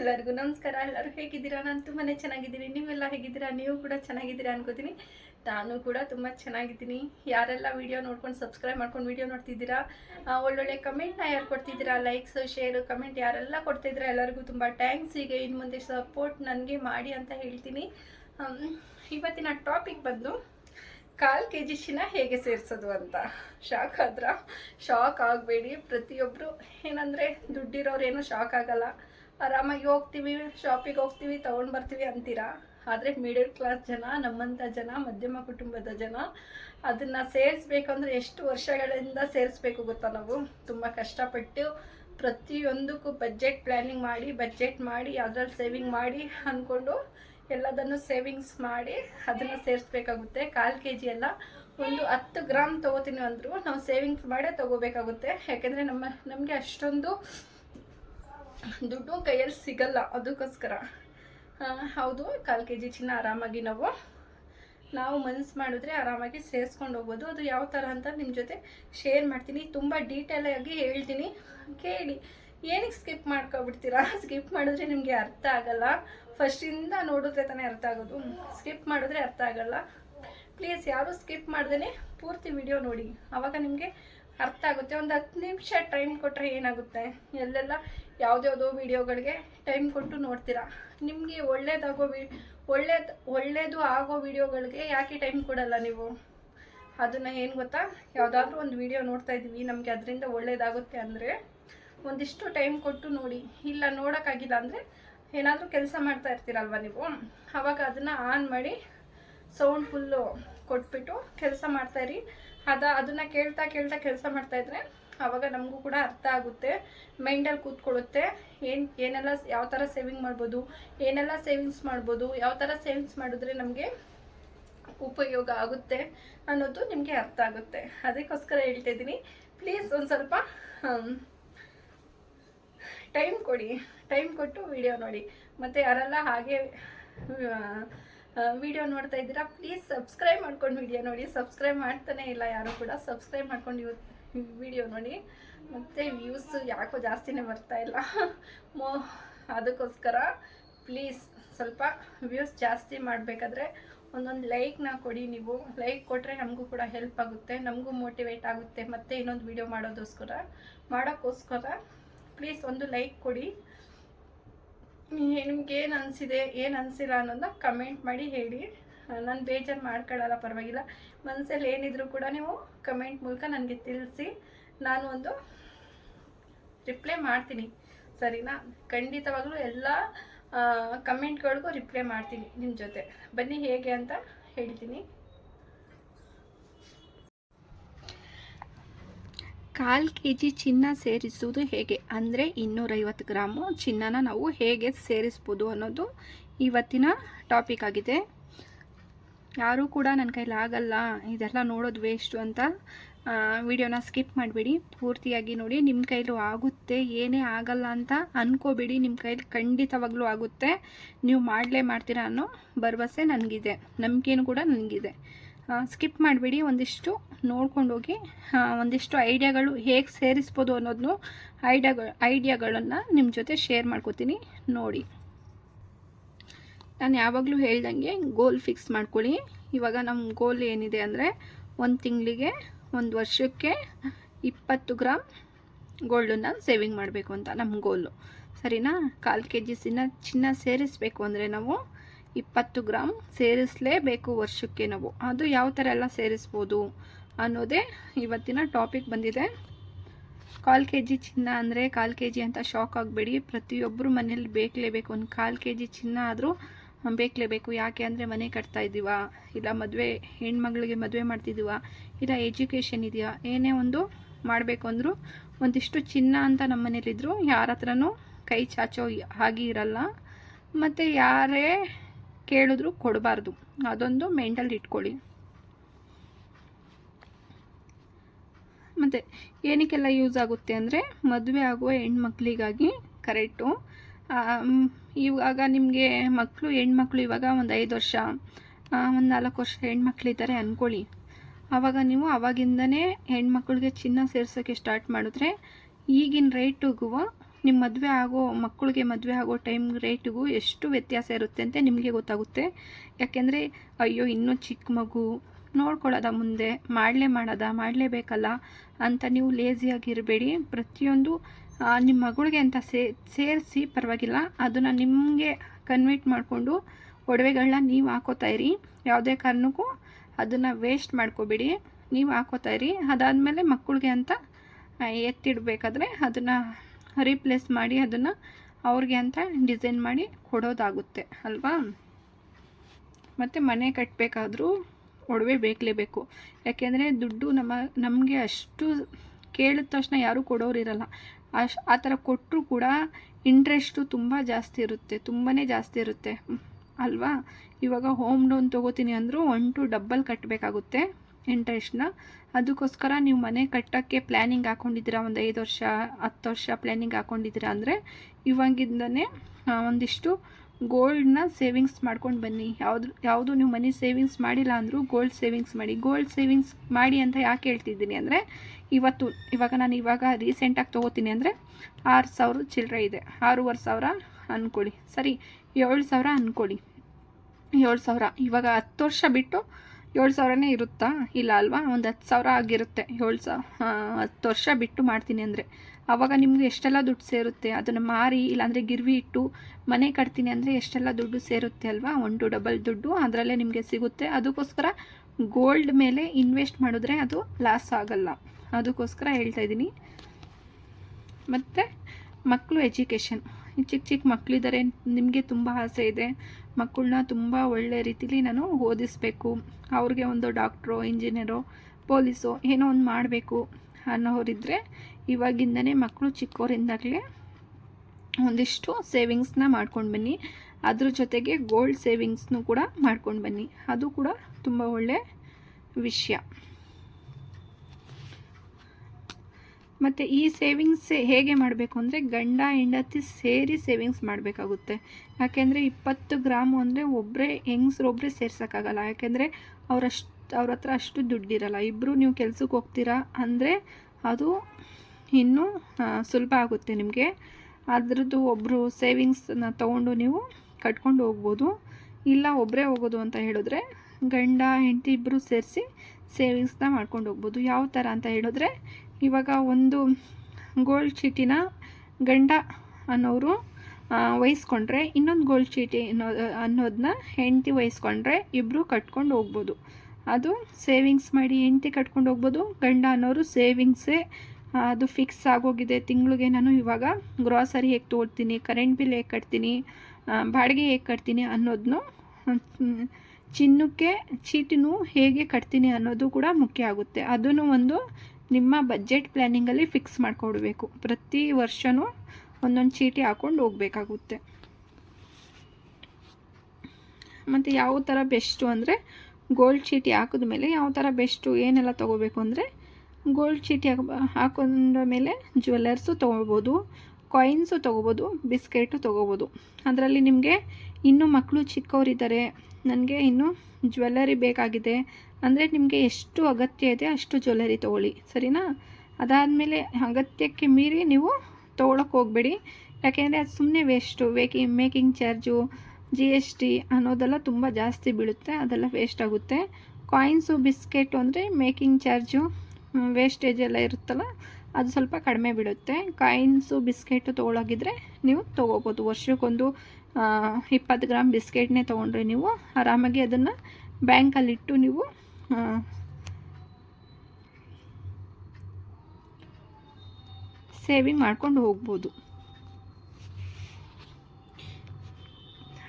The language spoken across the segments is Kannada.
ಎಲ್ಲರಿಗೂ ನಮಸ್ಕಾರ. ಎಲ್ಲರೂ ಹೇಗಿದ್ದೀರಾ? ನಾನು ತುಂಬಾ ಚೆನ್ನಾಗಿದ್ದೀನಿ. ನೀವೆಲ್ಲ ಹೇಗಿದ್ದೀರಾ? ನೀವು ಕೂಡ ಚೆನ್ನಾಗಿದ್ದೀರಾ ಅನ್ಕೋತೀನಿ. ನಾನು ಕೂಡ ತುಂಬ ಚೆನ್ನಾಗಿದ್ದೀನಿ. ಯಾರೆಲ್ಲ ವಿಡಿಯೋ ನೋಡ್ಕೊಂಡು ಸಬ್ಸ್ಕ್ರೈಬ್ ಮಾಡ್ಕೊಂಡು ವಿಡಿಯೋ ನೋಡ್ತಿದ್ದೀರಾ? ಒಳ್ಳೊಳ್ಳೆ ಕಮೆಂಟ್ನ ಯಾರು ಕೊಡ್ತಿದ್ದೀರಾ? ಲೈಕ್ಸ್ ಶೇರ್ ಕಮೆಂಟ್ ಯಾರೆಲ್ಲ ಕೊಡ್ತಿದ್ದೀರಾ ಎಲ್ಲರಿಗೂ ತುಂಬ ಥ್ಯಾಂಕ್ಸ್ ಈಗ ಇನ್ನು ಮುಂದೆ ಸಪೋರ್ಟ್ ನನಗೆ ಮಾಡಿ ಅಂತ ಹೇಳ್ತೀನಿ. ಇವತ್ತಿನ ಟಾಪಿಕ್ ಬಂದು ಕಾಲು ಕೆ ಜಿ ಶಿನ ಹೇಗೆ ಸೇರಿಸೋದು ಅಂತ. ಶಾಕ್ ಆದ್ರ? ಶಾಕ್ ಆಗಬೇಡಿ. ಪ್ರತಿಯೊಬ್ಬರು ಏನಂದರೆ ದುಡ್ಡಿರೋರೇನು ಶಾಕ್ ಆಗಲ್ಲ. ಆರಾಮಾಗಿ ಹೋಗ್ತೀವಿ ಶಾಪಿಗೆ ಹೋಗ್ತೀವಿ, ತೊಗೊಂಡು ಬರ್ತೀವಿ ಅಂತೀರಾ? ಆದರೆ ಮಿಡಲ್ ಕ್ಲಾಸ್ ಜನ ನಮ್ಮಂಥ ಜನ, ಮಧ್ಯಮ ಕುಟುಂಬದ ಜನ, ಅದನ್ನು ಸೇರಿಸ್ಬೇಕಂದ್ರೆ ಎಷ್ಟು ವರ್ಷಗಳಿಂದ ಸೇರಿಸ್ಬೇಕು ಗೊತ್ತಾ ನಾವು? ತುಂಬ ಕಷ್ಟಪಟ್ಟು ಪ್ರತಿಯೊಂದಕ್ಕೂ ಬಜೆಟ್ ಪ್ಲ್ಯಾನಿಂಗ್ ಮಾಡಿ ಬಜೆಟ್ ಮಾಡಿ, ಅದ್ರಲ್ಲಿ ಸೇವಿಂಗ್ ಮಾಡಿ ಅಂದ್ಕೊಂಡು ಎಲ್ಲದನ್ನು ಸೇವಿಂಗ್ಸ್ ಮಾಡಿ ಅದನ್ನು ಸೇರಿಸ್ಬೇಕಾಗುತ್ತೆ. ಕಾಲು ಕೆ ಜಿ ಎಲ್ಲ ಒಂದು ಹತ್ತು ಗ್ರಾಮ್ ತೊಗೋತೀನಿ ಅಂದರು ನಾವು ಸೇವಿಂಗ್ಸ್ ಮಾಡೇ ತೊಗೋಬೇಕಾಗುತ್ತೆ. ಯಾಕೆಂದರೆ ನಮ್ಮ, ನಮಗೆ ಅಷ್ಟೊಂದು ದುಡ್ಡು ಕೈಯಲ್ಲಿ ಸಿಗಲ್ಲ, ಅದಕ್ಕೋಸ್ಕರ. ಹೌದು, ಕಾಲು ಕೆ ಜಿ ಚಿನ್ನ ಆರಾಮಾಗಿ ನಾವು ನಾವು ಮನ್ಸು ಮಾಡಿದ್ರೆ ಆರಾಮಾಗಿ ಸೇರಿಸ್ಕೊಂಡು ಹೋಗ್ಬೋದು. ಅದು ಯಾವ ಥರ ಅಂತ ನಿಮ್ಮ ಜೊತೆ ಶೇರ್ ಮಾಡ್ತೀನಿ. ತುಂಬ ಡೀಟೇಲಾಗಿ ಹೇಳ್ತೀನಿ. ಕೇಳಿ, ಏನಕ್ಕೆ ಸ್ಕಿಪ್ ಮಾಡ್ಕೊಬಿಡ್ತೀರಾ? ಸ್ಕಿಪ್ ಮಾಡಿದ್ರೆ ನಿಮಗೆ ಅರ್ಥ ಆಗಲ್ಲ. ಫಸ್ಟಿಂದ ನೋಡಿದ್ರೆ ತಾನೇ ಅರ್ಥ ಆಗೋದು. ಸ್ಕಿಪ್ ಮಾಡಿದ್ರೆ ಅರ್ಥ ಆಗಲ್ಲ. ಪ್ಲೀಸ್ ಯಾರು ಸ್ಕಿಪ್ ಮಾಡ್ದೇ ಪೂರ್ತಿ ವಿಡಿಯೋ ನೋಡಿ. ಆವಾಗ ನಿಮಗೆ ಅರ್ಥ ಆಗುತ್ತೆ. ಒಂದು ಹತ್ತು ನಿಮಿಷ ಟೈಮ್ ಕೊಟ್ಟರೆ ಏನಾಗುತ್ತೆ? ಎಲ್ಲೆಲ್ಲ ಯಾವುದ್ಯಾವುದೋ ವಿಡಿಯೋಗಳಿಗೆ ಟೈಮ್ ಕೊಟ್ಟು ನೋಡ್ತೀರಾ? ನಿಮಗೆ ಒಳ್ಳೇದಾಗೋ ವಿ, ಒಳ್ಳೇದು ಒಳ್ಳೇದು ಆಗೋ ವೀಡಿಯೋಗಳಿಗೆ ಯಾಕೆ ಟೈಮ್ ಕೊಡಲ್ಲ ನೀವು? ಅದನ್ನು ಏನು ಗೊತ್ತಾ? ಯಾವುದಾದ್ರೂ ಒಂದು ವಿಡಿಯೋ ನೋಡ್ತಾ ಇದ್ದೀವಿ, ನಮಗೆ ಅದರಿಂದ ಒಳ್ಳೇದಾಗುತ್ತೆ ಅಂದರೆ ಒಂದಿಷ್ಟು ಟೈಮ್ ಕೊಟ್ಟು ನೋಡಿ. ಇಲ್ಲ ನೋಡೋಕ್ಕಾಗಿಲ್ಲ ಅಂದರೆ ಏನಾದರೂ ಕೆಲಸ ಮಾಡ್ತಾ ಇರ್ತೀರಲ್ವ ನೀವು? ಆವಾಗ ಅದನ್ನು ಆನ್ ಮಾಡಿ ಸೌಂಡ್ ಫುಲ್ಲು ಕೊಟ್ಬಿಟ್ಟು ಕೆಲಸ ಮಾಡ್ತಾ ಇರಿ. ಅದ, ಅದನ್ನು ಕೇಳ್ತಾ ಕೇಳ್ತಾ ಕೆಲಸ ಮಾಡ್ತಾಯಿದ್ರೆ ಆವಾಗ ನಮಗೂ ಕೂಡ ಅರ್ಥ ಆಗುತ್ತೆ. ಮೈಂಡಲ್ಲಿ ಕೂತ್ಕೊಳ್ಳುತ್ತೆ. ಏನು, ಏನೆಲ್ಲ ಯಾವ ಥರ ಸೇವಿಂಗ್ ಮಾಡ್ಬೋದು, ಏನೆಲ್ಲ ಸೇವಿಂಗ್ಸ್ ಮಾಡ್ಬೋದು, ಯಾವ ಥರ ಸೇವಿಂಗ್ಸ್ ಮಾಡಿದ್ರೆ ನಮಗೆ ಉಪಯೋಗ ಆಗುತ್ತೆ ಅನ್ನೋದು ನಿಮಗೆ ಅರ್ಥ ಆಗುತ್ತೆ. ಅದಕ್ಕೋಸ್ಕರ ಹೇಳ್ತಾ ಇದ್ದೀನಿ. ಪ್ಲೀಸ್ ಒಂದು ಸ್ವಲ್ಪ ಟೈಮ್ ಕೊಡಿ. ಟೈಮ್ ಕೊಟ್ಟು ವಿಡಿಯೋ ನೋಡಿ. ಮತ್ತು ಯಾರೆಲ್ಲ ಹಾಗೆ ವಿಡಿಯೋ ನೋಡ್ತಾ ಇದ್ದೀರಾ ಪ್ಲೀಸ್ ಸಬ್ಸ್ಕ್ರೈಬ್ ಮಾಡ್ಕೊಂಡು ವಿಡಿಯೋ ನೋಡಿ. ಸಬ್ಸ್ಕ್ರೈಬ್ ಮಾಡ್ತಾನೆ ಇಲ್ಲ ಯಾರು ಕೂಡ ಸಬ್ಸ್ಕ್ರೈಬ್ ಮಾಡ್ಕೊಂಡು ಇವತ್ತು ವಿಡಿಯೋ ನೋಡಿ. ಮತ್ತು ವ್ಯೂಸ್ ಯಾಕೋ ಜಾಸ್ತಿನೇ ಬರ್ತಾ ಇಲ್ಲ. ಮೋ, ಅದಕ್ಕೋಸ್ಕರ ಪ್ಲೀಸ್ ಸ್ವಲ್ಪ ವ್ಯೂಸ್ ಜಾಸ್ತಿ ಮಾಡಬೇಕಾದ್ರೆ ಒಂದೊಂದು ಲೈಕ್ನ ಕೊಡಿ ನೀವು. ಲೈಕ್ ಕೊಟ್ಟರೆ ನಮಗೂ ಕೂಡ ಹೆಲ್ಪ್ ಆಗುತ್ತೆ, ನಮಗೂ ಮೋಟಿವೇಟ್ ಆಗುತ್ತೆ. ಮತ್ತೆ ಇನ್ನೊಂದು ವಿಡಿಯೋ ಮಾಡೋದೋಸ್ಕರ, ಮಾಡೋಕ್ಕೋಸ್ಕರ ಪ್ಲೀಸ್ ಒಂದು ಲೈಕ್ ಕೊಡಿ. ನಿಮ್ಗೆ ಏನು ಅನಿಸಿದೆ, ಏನು ಅನಿಸಿಲ್ಲ ಅನ್ನೋದನ್ನ ಕಮೆಂಟ್ ಮಾಡಿ ಹೇಳಿ. ನಾನು ಬೇಜಾರು ಮಾಡ್ಕೊಳ್ಳಲ್ಲ ಪರವಾಗಿಲ್ಲ. ಮನಸ್ಸಲ್ಲಿ ಏನಿದ್ರು ಕೂಡ ನೀವು ಕಮೆಂಟ್ ಮೂಲಕ ನನಗೆ ತಿಳಿಸಿ. ನಾನು ಒಂದು ರಿಪ್ಲೈ ಮಾಡ್ತೀನಿ. ಸರಿನಾ? ಖಂಡಿತವಾಗ್ಲೂ ಎಲ್ಲ ಕಮೆಂಟ್ಗಳಿಗೂ ರಿಪ್ಲೈ ಮಾಡ್ತೀನಿ ನಿಮ್ಮ ಜೊತೆ. ಬನ್ನಿ ಹೇಗೆ ಅಂತ ಹೇಳ್ತೀನಿ. ಕಾಲು ಕೆ ಜಿ ಚಿನ್ನ ಸೇರಿಸುವುದು ಹೇಗೆ? ಅಂದರೆ ಇನ್ನೂರೈವತ್ತು ಗ್ರಾಮು ಚಿನ್ನನ ನಾವು ಹೇಗೆ ಸೇರಿಸ್ಬೋದು ಅನ್ನೋದು ಇವತ್ತಿನ ಟಾಪಿಕ್ ಆಗಿದೆ. ಯಾರೂ ಕೂಡ ನನ್ನ ಕೈಲಿ ಆಗಲ್ಲ, ಇದೆಲ್ಲ ನೋಡೋದು ವೇಸ್ಟು ಅಂತ ವಿಡಿಯೋನ ಸ್ಕಿಪ್ ಮಾಡಿಬಿಡಿ. ಪೂರ್ತಿಯಾಗಿ ನೋಡಿ ನಿಮ್ಮ ಕೈಲೂ ಆಗುತ್ತೆ. ಏನೇ ಆಗಲ್ಲ ಅಂತ ಅಂದ್ಕೋಬೇಡಿ ನಿಮ್ಮ ಕೈಲಿ ಖಂಡಿತವಾಗ್ಲೂ ಆಗುತ್ತೆ. ನೀವು ಮಾಡಲೇ ಮಾಡ್ತೀರಾ ಅನ್ನೋ ಭರವಸೆ ನನಗಿದೆ. ನಂಬಿಕೆನೂ ಕೂಡ ನನಗಿದೆ. ಸ್ಕಿಪ್ ಮಾಡಬೇಡಿ, ಒಂದಿಷ್ಟು ನೋಡ್ಕೊಂಡೋಗಿ ಒಂದಿಷ್ಟು ಐಡಿಯಾಗಳು ಹೇಗೆ ಸೇರಿಸ್ಬೋದು ಅನ್ನೋದನ್ನು ಐಡಿಯಾಗಳು ಐಡಿಯಾಗಳನ್ನು ನಿಮ್ಮ ಜೊತೆ ಶೇರ್ ಮಾಡ್ಕೋತೀನಿ ನೋಡಿ. ನಾನು ಯಾವಾಗಲೂ ಹೇಳ್ದಂಗೆ ಗೋಲ್ ಫಿಕ್ಸ್ ಮಾಡ್ಕೊಳ್ಳಿ. ಇವಾಗ ನಮ್ಮ ಗೋಲ್ ಏನಿದೆ ಅಂದರೆ ಒಂದು ತಿಂಗಳಿಗೆ ಒಂದು ವರ್ಷಕ್ಕೆ ಇಪ್ಪತ್ತು ಗ್ರಾಮ್ ಗೋಲ್ಡನ್ನ ಸೇವಿಂಗ್ ಮಾಡಬೇಕು ಅಂತ ನಮ್ಮ ಗೋಲು ಸರಿನಾ? ಕಾಲು ಕೆ ಜಿ ಚಿನ್ನ ಚಿನ್ನ ಸೇರಿಸಬೇಕು ಅಂದರೆ ನಾವು ಇಪ್ಪತ್ತು ಗ್ರಾಮ್ ಸೇರಿಸಲೇಬೇಕು ವರ್ಷಕ್ಕೆ ನಾವು. ಅದು ಯಾವ ಥರ ಎಲ್ಲ ಸೇರಿಸ್ಬೋದು ಅನ್ನೋದೇ ಇವತ್ತಿನ ಟಾಪಿಕ್ ಬಂದಿದೆ. ಕಾಲು ಕೆ ಜಿ ಚಿನ್ನ ಅಂದರೆ ಕಾಲು ಕೆ ಜಿ ಅಂತ ಶಾಕ್ ಆಗಬೇಡಿ. ಪ್ರತಿಯೊಬ್ಬರು ಮನೇಲಿ ಬೇಕಲೇಬೇಕು. ಒಂದು ಕಾಲು ಕೆ ಜಿ ಚಿನ್ನ ಆದರೂ ಬೇಕಲೇಬೇಕು. ಯಾಕೆ ಅಂದರೆ ಮನೆ ಕಟ್ತಾ ಇದ್ದೀವ? ಇಲ್ಲ ಮದುವೆ, ಹೆಣ್ಮಗಳಿಗೆ ಮದುವೆ ಮಾಡ್ತಿದ್ದೀವ? ಇಲ್ಲ ಎಜುಕೇಷನ್ ಇದೆಯಾ? ಏನೇ ಒಂದು ಮಾಡಬೇಕು ಅಂದರೂ ಒಂದಿಷ್ಟು ಚಿನ್ನ ಅಂತ ನಮ್ಮ ಮನೇಲಿದ್ರು ಯಾರ ಹತ್ರನೂ ಕೈ ಚಾಚೋ ಹಾಗೆ ಇರಲ್ಲ. ಮತ್ತು ಯಾರೇ ಕೇಳಿದ್ರು ಕೊಡಬಾರ್ದು. ಅದೊಂದು ಮೈಂಡಲ್ಲಿ ಇಟ್ಕೊಳ್ಳಿ. ಮತ್ತು ಏನಕ್ಕೆಲ್ಲ ಯೂಸ್ ಆಗುತ್ತೆ ಅಂದರೆ ಮದುವೆ ಆಗುವ ಹೆಣ್ಮಕ್ಳಿಗಾಗಿ ಕರೆಕ್ಟು ಇವಾಗ ನಿಮಗೆ ಮಕ್ಕಳು ಹೆಣ್ಮಕ್ಳು ಇವಾಗ ಒಂದು ಐದು ವರ್ಷ ಒಂದು ನಾಲ್ಕು ವರ್ಷ ಹೆಣ್ಮಕ್ಳಿದ್ದಾರೆ ಅಂದ್ಕೊಳ್ಳಿ ಆವಾಗ ನೀವು ಆವಾಗಿಂದನೇ ಹೆಣ್ಮಕ್ಳಿಗೆ ಚಿನ್ನ ಸೇರ್ಸೋಕ್ಕೆ ಸ್ಟಾರ್ಟ್ ಮಾಡಿದ್ರೆ ಈಗಿನ ರೇಟುಗೂ ನಿಮ್ಮ ಮದುವೆ ಆಗೋ, ಮಕ್ಕಳಿಗೆ ಮದುವೆ ಆಗೋ ಟೈಮ್ ರೇಟಿಗೂ ಎಷ್ಟು ವ್ಯತ್ಯಾಸ ಇರುತ್ತೆ ಅಂತ ನಿಮಗೆ ಗೊತ್ತಾಗುತ್ತೆ. ಯಾಕೆಂದರೆ, ಅಯ್ಯೋ, ಇನ್ನೂ ಚಿಕ್ಕ ಮಗು, ನೋಡ್ಕೊಳ್ಳೋದ ಮುಂದೆ, ಮಾಡಲೇ ಮಾಡೋದ ಮಾಡಲೇಬೇಕಲ್ಲ ಅಂತ ನೀವು ಲೇಸಿಯಾಗಿರಬೇಡಿ ಪ್ರತಿಯೊಂದು ನಿಮ್ಮ ಮಗಳಿಗೆ ಅಂತ ಸೇ, ಸೇರಿಸಿ ಪರವಾಗಿಲ್ಲ. ಅದನ್ನು ನಿಮಗೆ ಕನ್ವರ್ಟ್ ಮಾಡಿಕೊಂಡು ಒಡವೆಗಳನ್ನ ನೀವು ಹಾಕೋತಾ ಇರಿ. ಯಾವುದೇ ಕಾರಣಕ್ಕೂ ಅದನ್ನು ವೇಸ್ಟ್ ಮಾಡ್ಕೋಬೇಡಿ. ನೀವು ಹಾಕೋತಾ ಇರಿ. ಅದಾದಮೇಲೆ ಮಕ್ಕಳಿಗೆ ಅಂತ ಎತ್ತಿಡಬೇಕಾದ್ರೆ ಅದನ್ನು ರೀಪ್ಲೇಸ್ ಮಾಡಿ ಅದನ್ನು ಅವ್ರಿಗೆ ಅಂತ ಡಿಸೈನ್ ಮಾಡಿ ಕೊಡೋದಾಗುತ್ತೆ, ಅಲ್ವಾ? ಮತ್ತು ಮನೆ ಕಟ್ಟಬೇಕಾದ್ರೂ ಒಡವೆ ಬೇಕಲೇಬೇಕು ಯಾಕೆಂದರೆ ದುಡ್ಡು ನಮ್ಮ, ನಮಗೆ ಅಷ್ಟು ಕೇಳಿದ ತಕ್ಷಣ ಯಾರೂ ಕೊಡೋರಿರಲ್ಲ ಅಶ್, ಆ ಥರ ಕೊಟ್ಟರು ಕೂಡ ಇಂಟ್ರೆಸ್ಟು ತುಂಬ ಜಾಸ್ತಿ ಇರುತ್ತೆ ತುಂಬಾ ಜಾಸ್ತಿ ಇರುತ್ತೆ. ಅಲ್ವಾ? ಇವಾಗ ಹೋಮ್ ಲೋನ್ ತೊಗೋತೀನಿ ಅಂದರೂ ಒನ್ ಟು ಡಬ್ಬಲ್ ಕಟ್ಟಬೇಕಾಗುತ್ತೆ ಇಂಟ್ರೆಸ್ಟ್ನ. ಅದಕ್ಕೋಸ್ಕರ ನೀವು ಮನೆ ಕಟ್ಟೋಕ್ಕೆ ಪ್ಲ್ಯಾನಿಂಗ್ ಹಾಕ್ಕೊಂಡಿದ್ದೀರಾ ಒಂದು ಐದು ವರ್ಷ, ಹತ್ತು ವರ್ಷ ಪ್ಲ್ಯಾನಿಂಗ್ ಹಾಕ್ಕೊಂಡಿದ್ದೀರಾ ಅಂದರೆ, ಇವಾಗಿಂದನೇ ಒಂದಿಷ್ಟು ಗೋಲ್ಡ್ನ ಸೇವಿಂಗ್ಸ್ ಮಾಡ್ಕೊಂಡು ಬನ್ನಿ. ಯಾವುದು ಯಾವುದು ನೀವು ಮನಿ ಸೇವಿಂಗ್ಸ್ ಮಾಡಿಲ್ಲ ಅಂದರೂ ಗೋಲ್ಡ್ ಸೇವಿಂಗ್ಸ್ ಮಾಡಿ. ಗೋಲ್ಡ್ ಸೇವಿಂಗ್ಸ್ ಮಾಡಿ ಅಂತ ಯಾಕೆ ಹೇಳ್ತಿದ್ದೀನಿ ಅಂದರೆ, ಇವತ್ತು, ಇವಾಗ ನಾನು ಇವಾಗ ರೀಸೆಂಟಾಗಿ ತೊಗೋತೀನಿ ಅಂದರೆ, ಆರು ಸಾವಿರ ಚಿಲ್ಲರೆ ಇದೆ. ಆರೂವರೆ ಸಾವಿರ ಅಂದ್ಕೊಳ್ಳಿ ಸರಿ, ಏಳು ಸಾವಿರ ಅಂದ್ಕೊಳ್ಳಿ ಏಳು ಸಾವಿರ. ಇವಾಗ ಹತ್ತು ವರ್ಷ ಬಿಟ್ಟು ಏಳು ಸಾವಿರನೇ ಇರುತ್ತಾ? ಇಲ್ಲ ಅಲ್ವಾ? ಒಂದು ಹತ್ತು ಸಾವಿರ ಆಗಿರುತ್ತೆ. ಏಳು ಸಾವಿರ ಹತ್ತು ವರ್ಷ ಬಿಟ್ಟು ಮಾಡ್ತೀನಿ ಅಂದರೆ. ಆವಾಗ ನಿಮಗೆ ಎಷ್ಟೆಲ್ಲ ದುಡ್ಡು ಸೇರುತ್ತೆ? ಅದನ್ನು ಮಾರಿ, ಇಲ್ಲಾಂದರೆ ಗಿರ್ವಿ ಇಟ್ಟು ಮನೆ ಕಟ್ತೀನಿ ಅಂದರೆ ಎಷ್ಟೆಲ್ಲ ದುಡ್ಡು ಸೇರುತ್ತೆ ಅಲ್ವಾ? ಒನ್ ಟು ಡಬಲ್ ದುಡ್ಡು ಅದರಲ್ಲೇ ನಿಮಗೆ ಸಿಗುತ್ತೆ. ಅದಕ್ಕೋಸ್ಕರ ಗೋಲ್ಡ್ ಮೇಲೆ ಇನ್ವೆಸ್ಟ್ ಮಾಡಿದ್ರೆ ಅದು ಲಾಸ್ ಆಗಲ್ಲ. ಅದಕ್ಕೋಸ್ಕರ ಹೇಳ್ತಾ ಇದ್ದೀನಿ. ಮತ್ತು ಮಕ್ಕಳು ಎಜುಕೇಷನ್. ಚಿಕ್ಕ ಚಿಕ್ಕ ಮಕ್ಕಳಿದ್ದಾರೆ ನಿಮಗೆ ತುಂಬ ಆಸೆ ಇದೆ. ಮಕ್ಕಳನ್ನ ತುಂಬ ಒಳ್ಳೆ ರೀತಿಲಿ ನಾನು ಓದಿಸ್ಬೇಕು. ಅವ್ರಿಗೆ ಒಂದು ಡಾಕ್ಟ್ರು, ಇಂಜಿನಿಯರೋ, ಪೊಲೀಸೋ ಏನೋ ಒಂದು ಮಾಡಬೇಕು ಅನ್ನೋರಿದ್ದರೆ ಇವಾಗಿಂದನೇ ಮಕ್ಕಳು ಚಿಕ್ಕವರಿಂದಾಗಲೇ ಒಂದಿಷ್ಟು ಸೇವಿಂಗ್ಸ್ನ ಮಾಡ್ಕೊಂಡು ಬನ್ನಿ. ಅದ್ರ ಜೊತೆಗೆ ಗೋಲ್ಡ್ ಸೇವಿಂಗ್ಸ್ನು ಕೂಡ ಮಾಡ್ಕೊಂಡು ಬನ್ನಿ. ಅದು ಕೂಡ ತುಂಬ ಒಳ್ಳೆ ವಿಷಯ. ಮತ್ತು ಈ ಸೇವಿಂಗ್ಸ್ ಹೇಗೆ ಮಾಡಬೇಕು ಅಂದರೆ ಗಂಡ ಹೆಂಡತಿ ಸೇರಿ ಸೇವಿಂಗ್ಸ್ ಮಾಡಬೇಕಾಗುತ್ತೆ. ಯಾಕೆಂದರೆ ಇಪ್ಪತ್ತು ಗ್ರಾಮು ಅಂದರೆ ಒಬ್ಬರೇ ಹೆಂಗಸ್ರೊಬ್ಬರೇ ಸೇರ್ಸೋಕ್ಕಾಗಲ್ಲ. ಯಾಕೆಂದರೆ ಅವರಷ್ಟು, ಅವ್ರ ಹತ್ರ ಅಷ್ಟು ದುಡ್ಡಿರಲ್ಲ. ಇಬ್ಬರು ನೀವು ಕೆಲ್ಸಕ್ಕೆ ಹೋಗ್ತೀರಾ ಅಂದರೆ ಅದು ಇನ್ನೂ ಸುಲಭ ಆಗುತ್ತೆ ನಿಮಗೆ. ಅದರದ್ದು ಒಬ್ಬರು ಸೇವಿಂಗ್ಸನ್ನ ತೊಗೊಂಡು ನೀವು ಕಟ್ಕೊಂಡು ಹೋಗ್ಬೋದು. ಇಲ್ಲ ಒಬ್ಬರೇ ಹೋಗೋದು ಅಂತ ಹೇಳಿದ್ರೆ ಗಂಡ, ಹೆಂಡತಿ ಇಬ್ಬರು ಸೇರಿಸಿ ಸೇವಿಂಗ್ಸ್ನ ಮಾಡ್ಕೊಂಡು ಹೋಗ್ಬೋದು. ಯಾವ ಥರ ಅಂತ ಹೇಳಿದ್ರೆ ಇವಾಗ ಒಂದು ಗೋಲ್ಡ್ ಚೀಟಿನ ಗಂಡ ಅನ್ನೋರು ವಹಿಸ್ಕೊಂಡ್ರೆ, ಇನ್ನೊಂದು ಗೋಲ್ಡ್ ಚೀಟಿ ಅನ್ನೋ ಅನ್ನೋದನ್ನ ಹೆಂಡತಿ ವಹಿಸ್ಕೊಂಡ್ರೆ ಇಬ್ಬರು ಕಟ್ಕೊಂಡು ಹೋಗ್ಬೋದು. ಅದು ಸೇವಿಂಗ್ಸ್ ಮಾಡಿ ಹೆಂಡತಿ ಕಟ್ಕೊಂಡು ಹೋಗ್ಬೋದು, ಗಂಡ ಅನ್ನೋರು ಸೇವಿಂಗ್ಸೇ ಅದು ಫಿಕ್ಸ್ ಆಗೋಗಿದೆ. ತಿಂಗಳಿಗೆ ನಾನು ಇವಾಗ ಗ್ರಾಸರಿ ಹೇಗೆ ತೋರ್ತೀನಿ ಕರೆಂಟ್ ಬಿಲ್ ಹೇಗೆ ಕಟ್ತೀನಿ ಬಾಡಿಗೆ ಹೇಗೆ ಕಟ್ತೀನಿ ಅನ್ನೋದನ್ನು ಚಿನ್ನಕ್ಕೆ ಚೀಟಿನೂ ಹೇಗೆ ಕಟ್ತೀನಿ ಅನ್ನೋದು ಕೂಡ ಮುಖ್ಯ ಆಗುತ್ತೆ. ಅದನ್ನು ಒಂದು ನಿಮ್ಮ ಬಜೆಟ್ ಪ್ಲ್ಯಾನಿಂಗಲ್ಲಿ ಫಿಕ್ಸ್ ಮಾಡಿಕೊಡ್ಬೇಕು. ಪ್ರತಿ ವರ್ಷವೂ ಒಂದೊಂದು ಚೀಟಿ ಹಾಕ್ಕೊಂಡು ಹೋಗಬೇಕಾಗುತ್ತೆ. ಮತ್ತು ಯಾವ ಥರ ಬೆಸ್ಟು ಅಂದರೆ ಗೋಲ್ಡ್ ಚೀಟಿ ಹಾಕಿದ ಮೇಲೆ ಯಾವ ಥರ ಬೆಸ್ಟು ಏನೆಲ್ಲ ತೊಗೋಬೇಕು ಅಂದರೆ ಗೋಲ್ಡ್ ಚೀಟಿ ಹಾಕ, ಹಾಕೊಂಡ ಮೇಲೆ ಜ್ಯುವೆಲ್ಲರ್ಸು ತೊಗೋಬೋದು ಕಾಯಿನ್ಸು ತೊಗೋಬೋದು ಬಿಸ್ಕೆಟು ತೊಗೋಬೋದು. ಅದರಲ್ಲಿ ನಿಮಗೆ ಇನ್ನೂ ಮಕ್ಕಳು ಚಿಕ್ಕವರಿದ್ದಾರೆ, ನನಗೆ ಇನ್ನೂ ಜ್ಯುವೆಲ್ಲರಿ ಬೇಕಾಗಿದೆ ಅಂದರೆ ನಿಮಗೆ ಎಷ್ಟು ಅಗತ್ಯ ಇದೆ ಅಷ್ಟು ಜ್ಯುವೆಲರಿ ತೊಗೊಳ್ಳಿ, ಸರಿನಾ? ಅದಾದಮೇಲೆ ಅಗತ್ಯಕ್ಕೆ ಮೀರಿ ನೀವು ತೊಗೊಳಕ್ಕೆ ಹೋಗಬೇಡಿ. ಯಾಕೆಂದರೆ ಅದು ಸುಮ್ಮನೆ waste ವೇಕಿ making charge G S T ಅನ್ನೋದೆಲ್ಲ ತುಂಬ ಜಾಸ್ತಿ ಬೀಳುತ್ತೆ, ಅದೆಲ್ಲ ವೇಸ್ಟ್ ಆಗುತ್ತೆ. ಕಾಯಿನ್ಸು ಬಿಸ್ಕೆಟು ಅಂದರೆ ಮೇಕಿಂಗ್ ಚಾರ್ಜು ವೇಸ್ಟೇಜ್ ಎಲ್ಲ ಇರುತ್ತಲ್ಲ, ಅದು ಸ್ವಲ್ಪ ಕಡಿಮೆ ಬೀಳುತ್ತೆ. ಕಾಯಿನ್ಸು ಬಿಸ್ಕೆಟು ತೊಗೊಳಗಿದ್ರೆ ನೀವು ತೊಗೋಬೋದು. ವರ್ಷಕ್ಕೊಂದು ಇಪ್ಪತ್ತು ಗ್ರಾಮ್ ಬಿಸ್ಕೆಟ್ನೇ ತೊಗೊಂಡ್ರೆ ನೀವು ಆರಾಮಾಗಿ ಅದನ್ನು ಬ್ಯಾಂಕಲ್ಲಿಟ್ಟು ನೀವು ಸೇವಿಂಗ್ ಮಾಡ್ಕೊಂಡು ಹೋಗ್ಬೋದು.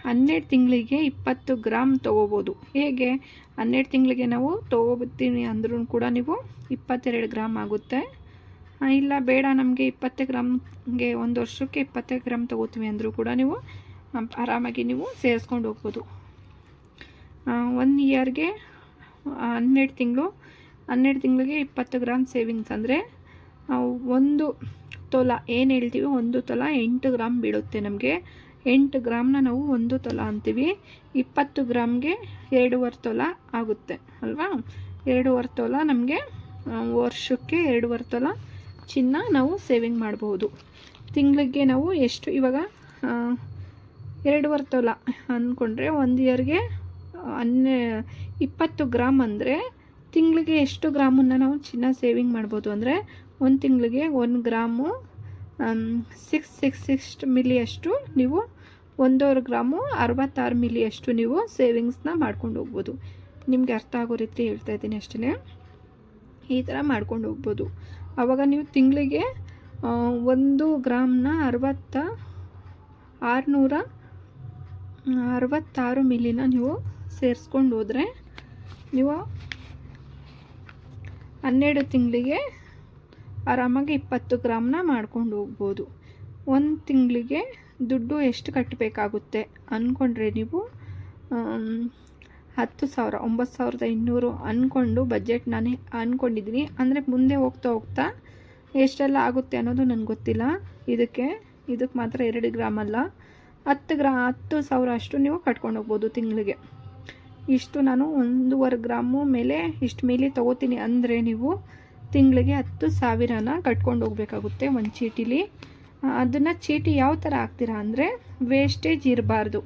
ಹನ್ನೆರಡು ತಿಂಗಳಿಗೆ ಇಪ್ಪತ್ತು ಗ್ರಾಮ್ ತೊಗೋಬೋದು. ಹೇಗೆ? ಹನ್ನೆರಡು ತಿಂಗಳಿಗೆ ನಾವು ತೊಗೋಬತ್ತೀನಿ ಅಂದ್ರೂ ಕೂಡ ನೀವು ಇಪ್ಪತ್ತೆರಡು ಗ್ರಾಮ್ ಆಗುತ್ತೆ. ಇಲ್ಲ ಬೇಡ, ನಮಗೆ ಇಪ್ಪತ್ತೇ ಗ್ರಾಮ್ಗೆ ಒಂದು ವರ್ಷಕ್ಕೆ ಇಪ್ಪತ್ತೇ ಗ್ರಾಮ್ ತೊಗೋತೀವಿ ಅಂದರೂ ಕೂಡ ನೀವು ಆರಾಮಾಗಿ ನೀವು ಸೇರಿಸ್ಕೊಂಡು ಹೋಗ್ಬೋದು. ಒನ್ ಇಯರ್ಗೆ ಹನ್ನೆರಡು ತಿಂಗಳು, ಹನ್ನೆರಡು ತಿಂಗಳಿಗೆ ಇಪ್ಪತ್ತು ಗ್ರಾಮ್ ಸೇವಿಂಗ್ಸ್ ಅಂದರೆ ಒಂದು ತೊಲ, ಏನು ಹೇಳ್ತೀವಿ? ಒಂದು ತೊಲ ಎಂಟು ಗ್ರಾಮ್ ಬೀಳುತ್ತೆ ನಮಗೆ. ಎಂಟು ಗ್ರಾಮ್ನ ನಾವು ಒಂದು ತೊಲ ಅಂತೀವಿ. ಇಪ್ಪತ್ತು ಗ್ರಾಮ್ಗೆ ಎರಡೂವರೆ ತೊಲ ಆಗುತ್ತೆ, ಅಲ್ವಾ? ಎರಡೂವರೆ ತೊಲ ನಮಗೆ ವರ್ಷಕ್ಕೆ ಎರಡೂವರೆ ತೊಲ ಚಿನ್ನ ನಾವು ಸೇವಿಂಗ್ ಮಾಡ್ಬೋದು. ತಿಂಗಳಿಗೆ ನಾವು ಎಷ್ಟು, ಇವಾಗ ಎರಡುವರೆ ತೊಲ ಅಂದ್ಕೊಂಡ್ರೆ ಒಂದು ಇಯರ್ಗೆ ಹನ್ನೆ, ಇಪ್ಪತ್ತು ಗ್ರಾಮ್ ಅಂದರೆ ತಿಂಗಳಿಗೆ ಎಷ್ಟು ಗ್ರಾಮನ್ನು ನಾವು ಚಿನ್ನ ಸೇವಿಂಗ್ ಮಾಡ್ಬೋದು ಅಂದರೆ ಒಂದು ತಿಂಗಳಿಗೆ ಒಂದು ಗ್ರಾಮು ಸಿಕ್ಸ್ ಸಿಕ್ಸ್ ಸಿಕ್ಸ್ ಮಿಲಿಯಷ್ಟು ನೀವು ಒಂದೂವರೆ ಗ್ರಾಮು ಅರವತ್ತಾರು ಮಿಲಿಯಷ್ಟು ನೀವು ಸೇವಿಂಗ್ಸ್ನ ಮಾಡ್ಕೊಂಡು ಹೋಗ್ಬೋದು. ನಿಮಗೆ ಅರ್ಥ ಆಗೋ ರೀತಿ ಹೇಳ್ತಾ ಇದ್ದೀನಿ ಅಷ್ಟೇ ಈ ಥರ ಮಾಡ್ಕೊಂಡು ಹೋಗ್ಬೋದು. ಆವಾಗ ನೀವು ತಿಂಗಳಿಗೆ ಒಂದು ಗ್ರಾಮ್ನ ಅರವತ್ತ ಆರುನೂರ ಅರವತ್ತಾರು ಮಿಲಿನ ನೀವು ಸೇರಿಸ್ಕೊಂಡು ಹೋದರೆ ನೀವು ಹನ್ನೆರಡು ತಿಂಗಳಿಗೆ ಆರಾಮಾಗಿ ಇಪ್ಪತ್ತು ಗ್ರಾಮ್ನ ಮಾಡ್ಕೊಂಡು ಹೋಗ್ಬೋದು. ಒಂದು ತಿಂಗಳಿಗೆ ದುಡ್ಡು ಎಷ್ಟು ಕಟ್ಟಬೇಕಾಗುತ್ತೆ ಅಂದ್ಕೊಂಡ್ರೆ ನೀವು ಹತ್ತು ಸಾವಿರ, ಒಂಬತ್ತು ಸಾವಿರದ ಇನ್ನೂರು ಅಂದ್ಕೊಂಡು ಬಜೆಟ್ ನಾನೇ ಅಂದ್ಕೊಂಡಿದ್ದೀನಿ ಅಂದರೆ ಮುಂದೆ ಹೋಗ್ತಾ ಹೋಗ್ತಾ ಎಷ್ಟೆಲ್ಲ ಆಗುತ್ತೆ ಅನ್ನೋದು ನನಗೆ ಗೊತ್ತಿಲ್ಲ. ಇದಕ್ಕೆ ಇದಕ್ಕೆ ಮಾತ್ರ ಎರಡು ಗ್ರಾಮ್ ಅಲ್ಲ. ಹತ್ತು ಗ್ರಾ, ಹತ್ತು ಸಾವಿರ ಅಷ್ಟು ನೀವು ಕಟ್ಕೊಂಡು ಹೋಗ್ಬೋದು ತಿಂಗಳಿಗೆ. ಇಷ್ಟು ನಾನು ಒಂದೂವರೆ ಗ್ರಾಮು ಮೇಲೆ ಇಷ್ಟು ಮೇಲೆ ತೊಗೋತೀನಿ ಅಂದರೆ ನೀವು ತಿಂಗಳಿಗೆ ಹತ್ತು ಸಾವಿರನ ಕಟ್ಕೊಂಡು ಹೋಗಬೇಕಾಗುತ್ತೆ ಒಂದು ಚೀಟಿಲಿ. ಅದನ್ನು ಚೀಟಿ ಯಾವ ಥರ ಹಾಕ್ತೀರಾ ಅಂದರೆ ವೇಸ್ಟೇಜ್ ಇರಬಾರ್ದು.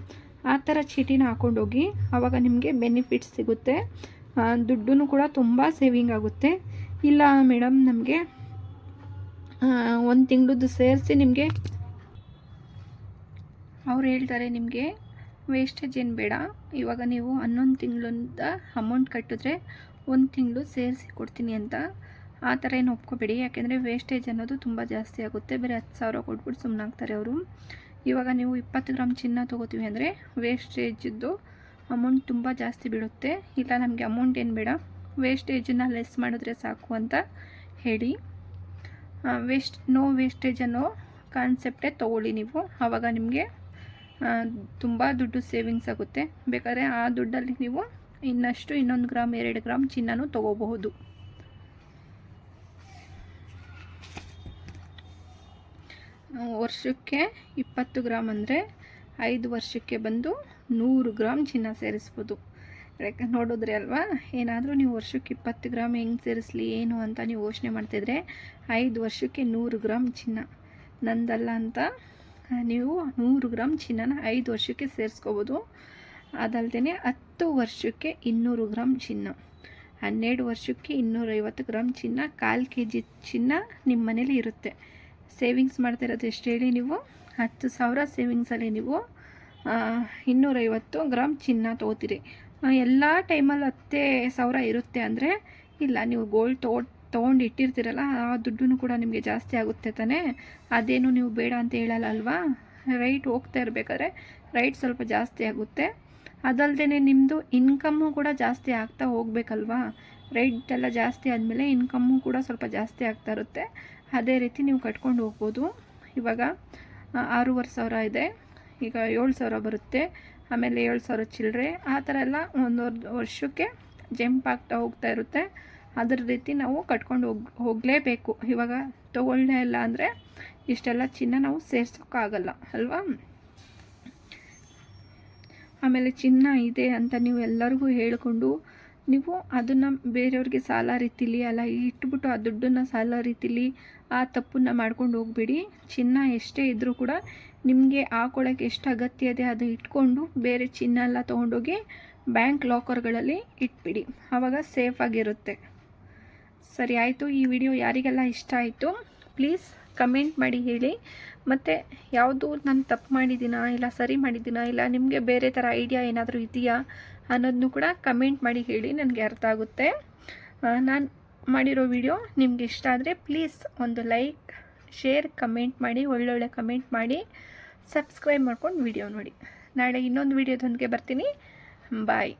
ಆ ಥರ ಚೀಟಿನ ಹಾಕ್ಕೊಂಡೋಗಿ ಆವಾಗ ನಿಮಗೆ ಬೆನಿಫಿಟ್ಸ್ ಸಿಗುತ್ತೆ. ದುಡ್ಡು ಕೂಡ ತುಂಬ ಸೇವಿಂಗ್ ಆಗುತ್ತೆ. ಇಲ್ಲ ಮೇಡಮ್ ನಮಗೆ ಒಂದು ತಿಂಗಳದ್ದು ಸೇರಿಸಿ ನಿಮಗೆ, ಅವ್ರು ಹೇಳ್ತಾರೆ ನಿಮಗೆ ವೇಸ್ಟೇಜ್ ಏನು ಬೇಡ. ಇವಾಗ ನೀವು ಹನ್ನೊಂದು ತಿಂಗಳಿಂದ ಅಮೌಂಟ್ ಕಟ್ಟಿದ್ರೆ ಒಂದು ತಿಂಗಳು ಸೇರಿಸಿ ಕೊಡ್ತೀನಿ ಅಂತ. ಆ ಥರ ಏನು ಒಪ್ಕೋಬೇಡಿ. ಯಾಕೆಂದರೆ ವೇಸ್ಟೇಜ್ ಅನ್ನೋದು ತುಂಬ ಜಾಸ್ತಿ ಆಗುತ್ತೆ. ಬೇರೆ ಹತ್ತು ಸಾವಿರ ಕೊಟ್ಬಿಟ್ಟು ಸುಮ್ಮನಾಗ್ತಾರೆ ಅವರು. ಇವಾಗ ನೀವು ಇಪ್ಪತ್ತು ಗ್ರಾಮ್ ಚಿನ್ನ ತೊಗೋತೀವಿ ಅಂದರೆ ವೇಸ್ಟೇಜಿದ್ದು ಅಮೌಂಟ್ ತುಂಬ ಜಾಸ್ತಿ ಬೀಳುತ್ತೆ. ಇಲ್ಲ, ನಮಗೆ ಅಮೌಂಟ್ ಏನು ಬೇಡ. ವೇಸ್ಟೇಜನ್ನ ಲೆಸ್ ಮಾಡಿದ್ರೆ ಸಾಕು ಅಂತ ಹೇಳಿ. ವೇಸ್ಟ್ ನೋ ವೇಸ್ಟೇಜ್ ಅನ್ನೋ ಕಾನ್ಸೆಪ್ಟೇ ತೊಗೊಳ್ಳಿ ನೀವು. ಆವಾಗ ನಿಮಗೆ ತುಂಬ ದುಡ್ಡು ಸೇವಿಂಗ್ಸ್ ಆಗುತ್ತೆ. ಬೇಕಾದ್ರೆ ಆ ದುಡ್ಡಲ್ಲಿ ನೀವು ಇನ್ನಷ್ಟು ಇನ್ನೊಂದು ಗ್ರಾಮ್, ಎರಡು ಗ್ರಾಮ್ ಚಿನ್ನನೂ ತೊಗೋಬಹುದು. ವರ್ಷಕ್ಕೆ ಇಪ್ಪತ್ತು ಗ್ರಾಮ್ ಅಂದರೆ ಐದು ವರ್ಷಕ್ಕೆ ಬಂದು ನೂರು ಗ್ರಾಮ್ ಚಿನ್ನ ಸೇರಿಸ್ಬೋದು. ಯಾಕೆ ನೋಡಿದ್ರೆ ಅಲ್ವಾ? ಏನಾದರೂ ನೀವು ವರ್ಷಕ್ಕೆ ಇಪ್ಪತ್ತು ಗ್ರಾಮ್ ಹೆಂಗೆ ಸೇರಿಸ್ಲಿ, ಏನು ಅಂತ ನೀವು ಯೋಚನೆ ಮಾಡ್ತಿದ್ರೆ ಐದು ವರ್ಷಕ್ಕೆ ನೂರು ಗ್ರಾಮ್ ಚಿನ್ನ. ನಂದಲ್ಲ ಅಂತ ನೀವು ನೂರು ಗ್ರಾಮ್ ಚಿನ್ನನ ಐದು ವರ್ಷಕ್ಕೆ ಸೇರಿಸ್ಕೋಬೋದು. ಅದಲ್ಲದೆ ಹತ್ತು ವರ್ಷಕ್ಕೆ ಇನ್ನೂರು ಗ್ರಾಮ್ ಚಿನ್ನ. ಹನ್ನೆರಡು ವರ್ಷಕ್ಕೆ ಇನ್ನೂರೈವತ್ತು ಗ್ರಾಮ್ ಚಿನ್ನ, ಕಾಲು ಕೆ ಜಿ ಚಿನ್ನ ನಿಮ್ಮ ಮನೇಲಿ ಇರುತ್ತೆ. ಸೇವಿಂಗ್ಸ್ ಮಾಡ್ತಿರೋದು ಎಷ್ಟು ಹೇಳಿ ನೀವು? ಹತ್ತು ಸಾವಿರ ಸೇವಿಂಗ್ಸಲ್ಲಿ ನೀವು ಇನ್ನೂರೈವತ್ತು ಗ್ರಾಮ್ ಚಿನ್ನ ತೊಗೋತೀರಿ. ಎಲ್ಲ ಟೈಮಲ್ಲಿ ಹತ್ತೇ ಸಾವಿರ ಇರುತ್ತೆ ಅಂದರೆ, ಇಲ್ಲ, ನೀವು ಗೋಲ್ಡ್ ತೊಗೊ ತೊಗೊಂಡು ಇಟ್ಟಿರ್ತೀರಲ್ಲ ಆ ದುಡ್ಡು ಕೂಡ ನಿಮಗೆ ಜಾಸ್ತಿ ಆಗುತ್ತೆ ತಾನೇ? ಅದೇನು ನೀವು ಬೇಡ ಅಂತ ಹೇಳಲ್ಲ ಅಲ್ವಾ? ರೈಟ್ ಹೋಗ್ತಾ ಇರಬೇಕಾದ್ರೆ ರೈಟ್ ಸ್ವಲ್ಪ ಜಾಸ್ತಿ ಆಗುತ್ತೆ. ಅದಲ್ಲದೆ ನಿಮ್ಮದು ಇನ್ಕಮ್ಮು ಕೂಡ ಜಾಸ್ತಿ ಆಗ್ತಾ ಹೋಗ್ಬೇಕಲ್ವಾ? ರೈಟ್ ಎಲ್ಲ ಜಾಸ್ತಿ ಆದಮೇಲೆ ಇನ್ಕಮ್ಮು ಕೂಡ ಸ್ವಲ್ಪ ಜಾಸ್ತಿ ಆಗ್ತಾ ಇರುತ್ತೆ. ಅದೇ ರೀತಿ ನೀವು ಕಟ್ಕೊಂಡು ಹೋಗ್ಬೋದು. ಇವಾಗ ಆರೂವರೆ ಸಾವಿರ ಇದೆ. ಈಗ ಏಳು ಸಾವಿರ ಬರುತ್ತೆ. ಆಮೇಲೆ ಏಳು ಸಾವಿರ ಚಿಲ್ಲರೆ, ಆ ಥರ ಎಲ್ಲ ಒಂದು ವರ್ಷಕ್ಕೆ ಜಂಪ್ ಆಗ್ತಾ ಹೋಗ್ತಾ ಇರುತ್ತೆ. ಅದ್ರ ರೀತಿ ನಾವು ಕಟ್ಕೊಂಡು ಹೋಗ್, ಹೋಗಲೇಬೇಕು. ಇವಾಗ ತೊಗೊಳ್ಳೇ ಇಲ್ಲ ಅಂದರೆ ಇಷ್ಟೆಲ್ಲ ಚಿನ್ನ ನಾವು ಸೇರ್ಸೋಕ್ಕಾಗಲ್ಲ, ಅಲ್ವಾ? ಆಮೇಲೆ ಚಿನ್ನ ಇದೆ ಅಂತ ನೀವು ಎಲ್ಲರಿಗೂ ಹೇಳಿಕೊಂಡು ನೀವು ಅದನ್ನು ಬೇರೆಯವ್ರಿಗೆ ಸಾಲ ರೀತಿಲಿ ಅಲ್ಲ, ಇಟ್ಬಿಟ್ಟು ಆ ದುಡ್ಡನ್ನು ಸಾಲ ರೀತಿಲಿ ಆ ತಪ್ಪನ್ನು ಮಾಡ್ಕೊಂಡು ಹೋಗ್ಬೇಡಿ. ಚಿನ್ನ ಎಷ್ಟೇ ಇದ್ದರೂ ಕೂಡ ನಿಮಗೆ ಹಾಕೊಳ್ಳೋಕ್ಕೆ ಎಷ್ಟು ಅಗತ್ಯ ಇದೆ ಅದು ಇಟ್ಕೊಂಡು ಬೇರೆ ಚಿನ್ನ ಎಲ್ಲ ತೊಗೊಂಡೋಗಿ ಬ್ಯಾಂಕ್ ಲಾಕರ್ಗಳಲ್ಲಿ ಇಟ್ಬಿಡಿ. ಆವಾಗ ಸೇಫಾಗಿರುತ್ತೆ ಸರಿ ಆಯಿತು, ಈ ವಿಡಿಯೋ ಯಾರಿಗೆಲ್ಲ ಇಷ್ಟ ಆಯಿತು ಪ್ಲೀಸ್ ಕಮೆಂಟ್ ಮಾಡಿ ಹೇಳಿ. ಮತ್ತು ಯಾವುದು ನಾನು ತಪ್ಪು ಮಾಡಿದ್ದೀನಾ, ಇಲ್ಲ ಸರಿ ಮಾಡಿದ್ದೀನಾ, ಇಲ್ಲ ನಿಮಗೆ ಬೇರೆ ಥರ ಐಡಿಯಾ ಏನಾದರೂ ಇದೆಯಾ ಅನ್ನೋದನ್ನು ಕೂಡ ಕಮೆಂಟ್ ಮಾಡಿ ಹೇಳಿ, ನನಗೆ ಅರ್ಥ ಆಗುತ್ತೆ. ನಾನು ಮಾಡಿರೋ ವಿಡಿಯೋ ನಿಮಗೆ ಇಷ್ಟ ಆದರೆ ಪ್ಲೀಸ್ ಒಂದು ಲೈಕ್ ಶೇರ್ ಕಮೆಂಟ್ ಮಾಡಿ, ಒಳ್ಳೊಳ್ಳೆ ಕಮೆಂಟ್ ಮಾಡಿ ಸಬ್ಸ್ಕ್ರೈಬ್ ಮಾಡ್ಕೊಂಡು ವಿಡಿಯೋ ನೋಡಿ. ನಾಳೆ ಇನ್ನೊಂದು ವಿಡಿಯೋದೊಂದಿಗೆ ಬರ್ತೀನಿ. ಬಾಯ್